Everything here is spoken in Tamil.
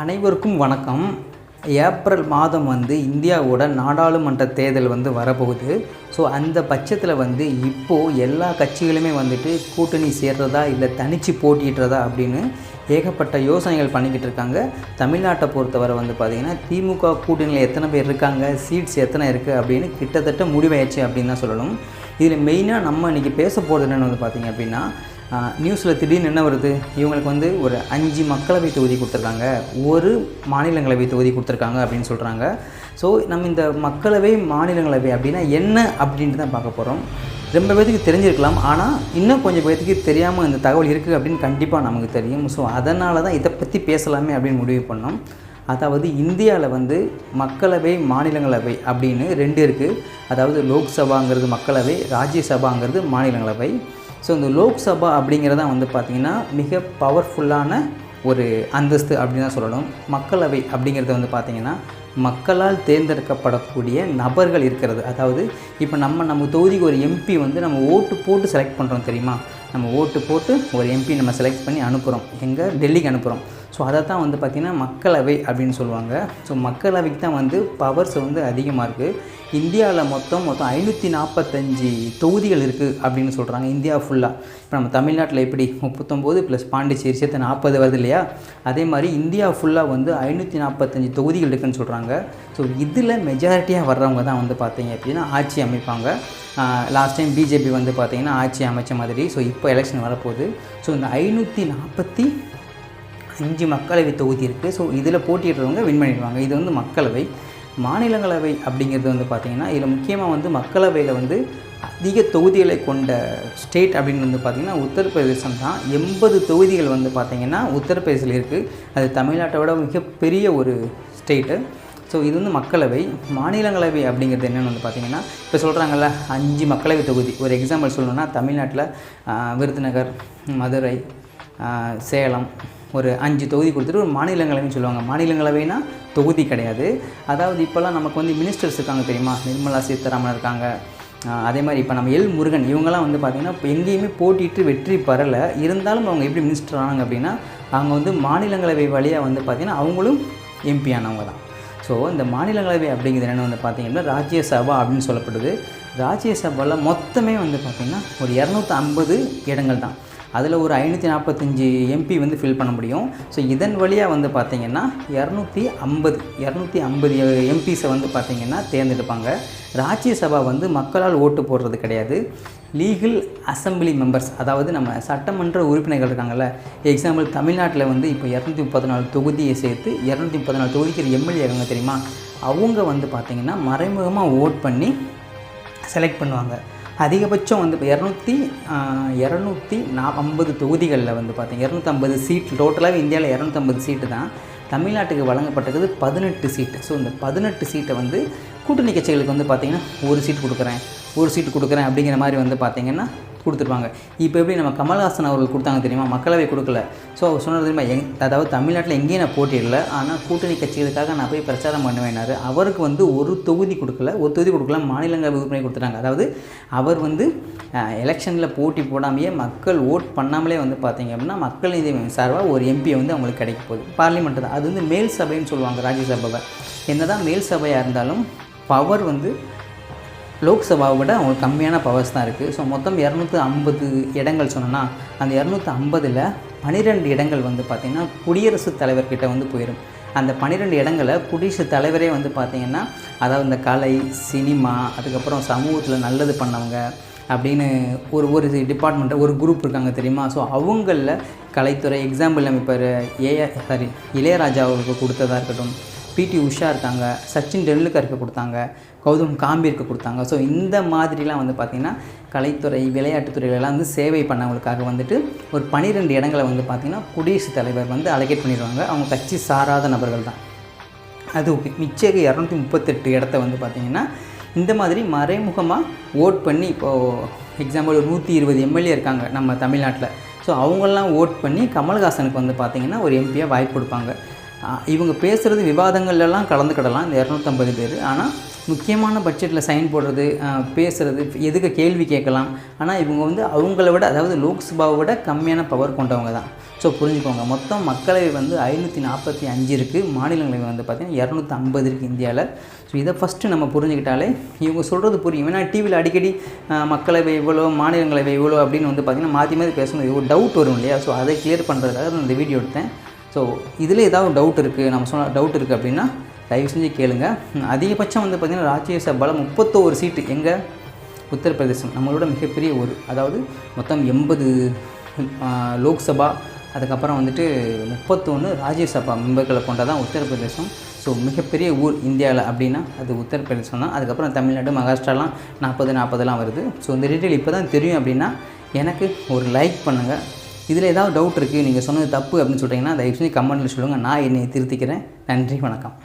அனைவருக்கும் வணக்கம். ஏப்ரல் மாதம் வந்து இந்தியாவோட நாடாளுமன்ற தேர்தல் வந்து வரப்போகுது. ஸோ அந்த பட்சத்தில் வந்து இப்போது எல்லா கட்சிகளுமே வந்துட்டு கூட்டணி சேர்றதா இல்லை தனித்து போட்டிடுறதா அப்படின்னு ஏகப்பட்ட யோசனைகள் பண்ணிக்கிட்டு இருக்காங்க. தமிழ்நாட்டை பொறுத்தவரை வந்து பார்த்திங்கன்னா திமுக கூட்டணியில் எத்தனை பேர் இருக்காங்க சீட்ஸ் எத்தனை இருக்குது அப்படின்னு கிட்டத்தட்ட முடிவாயிடுச்சு அப்படின்னு தான் சொல்லணும். இதில் மெயினாக நம்ம இன்றைக்கி பேச போகிறது என்னென்னு வந்து பார்த்திங்க அப்படின்னா நியூஸில் திடீர்னு என்ன வருது? இவங்களுக்கு வந்து ஒரு அஞ்சு மக்களவை தொகுதி கொடுத்துருக்காங்க. ஒரு மாநிலங்களவை தொகுதி கொடுத்துருக்காங்க அப்படின்னு சொல்கிறாங்க ஸோ நம்ம இந்த மக்களவை மாநிலங்களவை அப்படின்னா என்ன அப்படின்ட்டு தான் பார்க்க போகிறோம் ரொம்ப பேத்துக்கு தெரிஞ்சிருக்கலாம். ஆனால் இன்னும் கொஞ்சம் பேத்துக்கு தெரியாமல் இந்த தகவல் இருக்குது அப்படின்னு கண்டிப்பாக நமக்கு தெரியும். ஸோ அதனால தான் இதை பற்றி பேசலாமே அப்படின்னு முடிவு பண்ணோம். அதாவது இந்தியாவில் வந்து மக்களவை மாநிலங்களவை அப்படின்னு ரெண்டு இருக்குது அதாவது லோக்சபாங்கிறது மக்களவை ராஜ்யசபாங்கிறது மாநிலங்களவை. ஸோ இந்த லோக்சபா அப்படிங்கிறத வந்து பார்த்திங்கன்னா மிக பவர்ஃபுல்லான ஒரு அந்தஸ்து அப்படின்னு தான் சொல்லணும். மக்களவை அப்படிங்கிறது வந்து பார்த்திங்கன்னா மக்களால் தேர்ந்தெடுக்கப்படக்கூடிய நபர்கள் இருக்கிறது. அதாவது இப்போ நம்ம நம்ம தொகுதிக்கு ஒரு எம்பி வந்து நம்ம ஓட்டு போட்டு செலக்ட் பண்ணுறோம் தெரியுமா? நம்ம ஓட்டு போட்டு ஒரு எம்பி நம்ம செலக்ட் பண்ணி அனுப்புகிறோம் எங்கே? டெல்லிக்கு அனுப்புகிறோம் ஸோ அதை தான் வந்து பார்த்திங்கன்னா மக்களவை அப்படின்னு சொல்லுவாங்க. ஸோ மக்களவைக்கு தான் வந்து பவர்ஸ் வந்து அதிகமாக இருக்குது இந்தியாவில் மொத்தம் மொத்தம் ஐநூற்றி நாற்பத்தஞ்சு தொகுதிகள் இருக்குது அப்படின்னு சொல்கிறாங்க இந்தியா ஃபுல்லாக இப்போ நம்ம தமிழ்நாட்டில் எப்படி முப்பத்தொம்போது ப்ளஸ் பாண்டிச்சேரி சேர்த்து நாற்பது வருது இல்லையா? அதே மாதிரி இந்தியா ஃபுல்லாக வந்து ஐநூற்றி நாற்பத்தஞ்சு தொகுதிகள் இருக்குதுன்னு சொல்கிறாங்க ஸோ இதில் மெஜாரிட்டியாக வர்றவங்க தான் வந்து பார்த்தீங்க அப்படின்னா ஆட்சி அமைப்பாங்க. லாஸ்ட் டைம் பிஜேபி வந்து பார்த்திங்கன்னா ஆட்சி அமைச்ச மாதிரி. ஸோ இப்போ எலெக்ஷன் வரப்போகுது. ஸோ இந்த ஐநூற்றி நாற்பத்தி அஞ்சு மக்களவை தொகுதி இருக்குது ஸோ இதில் போட்டியிடுறவங்க வின் பண்ணிடுவாங்க. இது வந்து மக்களவை. மாநிலங்களவை அப்படிங்கிறது வந்து பார்த்திங்கன்னா இதில் முக்கியமாக வந்து மக்களவையில் வந்து அதிக தொகுதிகளை கொண்ட ஸ்டேட் அப்படின்னு வந்து பார்த்திங்கன்னா உத்தரப்பிரதேசம் தான். எண்பது தொகுதிகள் வந்து பார்த்திங்கன்னா உத்தரப்பிரதேசில் இருக்குது அது தமிழ்நாட்டோட மிகப்பெரிய ஒரு ஸ்டேட்டு ஸோ இது வந்து மக்களவை. மாநிலங்களவை அப்படிங்கிறது என்னென்னு வந்து பார்த்திங்கன்னா இப்போ சொல்கிறாங்கல்ல அஞ்சு மக்களவை தொகுதி. ஒரு எக்ஸாம்பிள் சொல்லணும்னா தமிழ்நாட்டில் விருதுநகர் மதுரை சேலம் ஒரு அஞ்சு தொகுதி கொடுத்துட்டு ஒரு மாநிலங்களவைன்னு சொல்லுவாங்க. மாநிலங்களவைனா தொகுதி கிடையாது. அதாவது இப்போல்லாம் நமக்கு வந்து மினிஸ்டர்ஸ் இருக்காங்க தெரியுமா? நிர்மலா சீதாராமன் இருக்காங்க. அதே மாதிரி இப்போ நம்ம எல் முருகன் இவங்கெல்லாம் வந்து பார்த்திங்கன்னா இப்போ எங்கேயுமே போட்டிட்டு வெற்றி பெறலை. இருந்தாலும் அவங்க எப்படி மினிஸ்டர் ஆனாங்க அப்படின்னா அவங்க வந்து மாநிலங்களவை வழியாக வந்து பார்த்திங்கன்னா அவங்களும் எம்பி ஆனவங்க தான். ஸோ இந்த மாநிலங்களவை அப்படிங்கிறது என்னென்னு வந்து பார்த்திங்கன்னா ராஜ்யசபா அப்படின்னு சொல்லப்படுது. ராஜ்யசபாவில் மொத்தமே வந்து பார்த்திங்கன்னா ஒரு இரநூத்தி ஐம்பது இடங்கள் தான். அதில் ஒரு ஐநூற்றி நாற்பத்தஞ்சு எம்பி வந்து ஃபில் பண்ண முடியும். ஸோ இதன் வழியாக வந்து பார்த்திங்கன்னா இரநூத்தி ஐம்பது இரநூத்தி ஐம்பது எம்பிஸை வந்து பார்த்திங்கன்னா தேர்ந்தெடுப்பாங்க. ராஜ்யசபா வந்து மக்களால் ஓட்டு போடுறது கிடையாது. லீகல் அசம்பிளி மெம்பர்ஸ் அதாவது நம்ம சட்டமன்ற உறுப்பினர்கள் இருக்காங்கல்ல எக்ஸாம்பிள் தமிழ்நாட்டில் வந்து இப்போ இரநூத்தி முப்பத்தி நாலு தொகுதியை சேர்த்து இரநூத்தி முப்பத்தி நாலு தொகுதிக்கு எம்எல்ஏ இருக்காங்க தெரியுமா? அவங்க வந்து பார்த்திங்கன்னா மறைமுகமாக ஓட் பண்ணி செலக்ட் பண்ணுவாங்க. அதிகபட்சம் வந்து இப்போ இரநூத்தி இரநூத்தி நா ஐம்பது தொகுதிகளில் வந்து பார்த்தீங்க இரநூத்தம்பது சீட் டோட்டலாகவே இந்தியாவில் இரநூத்தம்பது சீட்டு தான். தமிழ்நாட்டுக்கு வழங்கப்பட்டது பதினெட்டு சீட்டு ஸோ இந்த பதினெட்டு சீட்டை வந்து கூட்டணி கட்சிகளுக்கு வந்து பார்த்திங்கன்னா ஒரு சீட் கொடுக்குறேன். ஒரு சீட்டு கொடுக்குறேன் அப்படிங்கிற மாதிரி வந்து பார்த்திங்கன்னா கொடுத்துருப்பாங்க. இப்போ எப்படி நம்ம கமல்ஹாசன் அவர்கள் கொடுத்தாங்க தெரியுமா? மக்களவை கொடுக்கல. ஸோ அவர் சொன்னது தெரியுமா? எங் அதாவது தமிழ்நாட்டில் எங்கேயும் நான் போட்டியிடல ஆனால் கூட்டணி கட்சிகளுக்காக நான் போய் பிரச்சாரம் பண்ணுவேனாரு அவருக்கு வந்து ஒரு தொகுதி கொடுக்கல. ஒரு தொகுதி கொடுக்கல. மாநிலங்கள் உறுப்பினர் கொடுத்துட்டாங்க. அதாவது அவர் வந்து எலெக்ஷனில் போட்டி போடாமையே மக்கள் ஓட் பண்ணாமலே வந்து பார்த்தீங்க அப்படின்னா மக்கள் நீதி சார்பாக ஒரு எம்பியை வந்து அவங்களுக்கு கிடைக்க போகுது. பார்லிமெண்ட் தான். அது வந்து மேல் சபைன்னு சொல்லுவாங்க ராஜ்யசபாவை என்ன தான் மேல் சபையாக இருந்தாலும் பவர் வந்து லோக்சபாவை விட அவங்களுக்கு கம்மியான பவர்ஸ் தான் இருக்குது ஸோ மொத்தம் இரநூத்தி ஐம்பது இடங்கள் சொன்னோன்னா அந்த இரநூத்தி ஐம்பதில் பன்னிரெண்டு இடங்கள் வந்து பார்த்திங்கன்னா குடியரசுத் தலைவர்கிட்ட வந்து போயிடும் அந்த பன்னிரெண்டு இடங்களை குடியரசுத் தலைவரே வந்து பார்த்திங்கன்னா அதாவது இந்த கலை சினிமா அதுக்கப்புறம் சமூகத்தில் நல்லது பண்ணவங்க அப்படின்னு ஒரு ஒரு டிபார்ட்மெண்ட்டை ஒரு குரூப் இருக்காங்க தெரியுமா? ஸோ அவங்களில் கலைத்துறை எக்ஸாம்பிள் நம்ம இப்போ ஏஆ சாரி இளையராஜா அவருக்கு கொடுத்ததாக இருக்கட்டும் பிடி உஷா இருக்காங்க சச்சின் டெண்டுல்கருக்கு கொடுத்தாங்க கௌதம் காம்பீருக்கு கொடுத்தாங்க. ஸோ இந்த மாதிரிலாம் வந்து பார்த்திங்கன்னா கலைத்துறை விளையாட்டுத்துறையிலலாம் வந்து சேவை பண்ணவங்களுக்காக வந்துட்டு ஒரு பன்னிரெண்டு இடங்களை வந்து பார்த்திங்கன்னா குடியரசுத் தலைவர் வந்து அலகேட் பண்ணிடுவாங்க அவங்க கட்சி சாராத நபர்கள் தான். அது மிச்சக இரநூத்தி முப்பத்தெட்டு இடத்த வந்து பார்த்திங்கன்னா இந்த மாதிரி மறைமுகமாக ஓட் பண்ணி இப்போது எக்ஸாம்பிள் ஒரு நூற்றி இருபது எம்எல்ஏ இருக்காங்க நம்ம தமிழ்நாட்டில். ஸோ அவங்கெல்லாம் ஓட் பண்ணி கமல்ஹாசனுக்கு வந்து பார்த்திங்கன்னா ஒரு எம்பியாக வாய்ப்பு கொடுப்பாங்க. இவங்க பேசுகிறது விவாதங்கள்லாம் கலந்துக்கிடலாம் இந்த இரநூத்தம்பது பேர். ஆனால் முக்கியமான பட்ஜெட்டில் சைன் போடுறது பேசுகிறது எதுக்கு கேள்வி கேட்கலாம். ஆனால் இவங்க வந்து அவங்கள விட அதாவது லோக்சபாவை விட கம்மியான பவர் கொண்டவங்க தான். ஸோ புரிஞ்சுக்கோங்க. மொத்தம் மக்களவை வந்து ஐநூற்றி நாற்பத்தி அஞ்சு இருக்குது மாநிலங்களவை வந்து பார்த்திங்கன்னா இரநூத்தி ஐம்பது இருக்குது இந்தியாவில் ஸோ இதை ஃபஸ்ட்டு நம்ம புரிஞ்சுக்கிட்டாலே இவங்க சொல்கிறது புரியும். ஏன்னா டிவியில் அடிக்கடி மக்களவை இவ்வளோ மாநிலங்களவை இவ்வளோ அப்படின்னு வந்து பார்த்திங்கன்னா மாற்றி மாற்றி பேசும்போது ஒரு டவுட் வரும் இல்லையா? ஸோ அதை கிளியர் பண்ணுறதுக்காக நான் இந்த வீடியோ எடுத்தேன். ஸோ இதில் ஏதாவது டவுட் இருக்குது நம்ம சொன்ன டவுட் இருக்குது அப்படின்னா தயவு செஞ்சு கேளுங்க. அதிகபட்சம் வந்து பார்த்திங்கன்னா ராஜ்யசபாவில் முப்பத்தோரு சீட்டு எங்கே? உத்தரப்பிரதேசம். நம்மளோட மிகப்பெரிய ஊர். அதாவது மொத்தம் எண்பது லோக்சபா அதுக்கப்புறம் வந்துட்டு முப்பத்தொன்று ராஜ்யசபா மெம்பர்களை கொண்டதான் உத்தரப்பிரதேசம். ஸோ மிகப்பெரிய ஊர் இந்தியாவில் அப்படின்னா அது உத்தரப்பிரதேசம் தான். அதுக்கப்புறம் தமிழ்நாடு மகாராஷ்டிராலாம் நாற்பது நாற்பதுலாம் வருது. ஸோ இந்த டீட்டெயில் இப்போ தான் தெரியும் அப்படின்னா எனக்கு ஒரு லைக் பண்ணுங்கள் இதில் ஏதாவது டவுட் இருக்குது நீங்கள் சொன்னது தப்பு அப்படின்னு சொல்கிறீங்கன்னா தயவுசெய்து கமெண்ட்டில் சொல்லுங்கள் நான் என்னை திருத்திக்கிறேன். நன்றி வணக்கம்.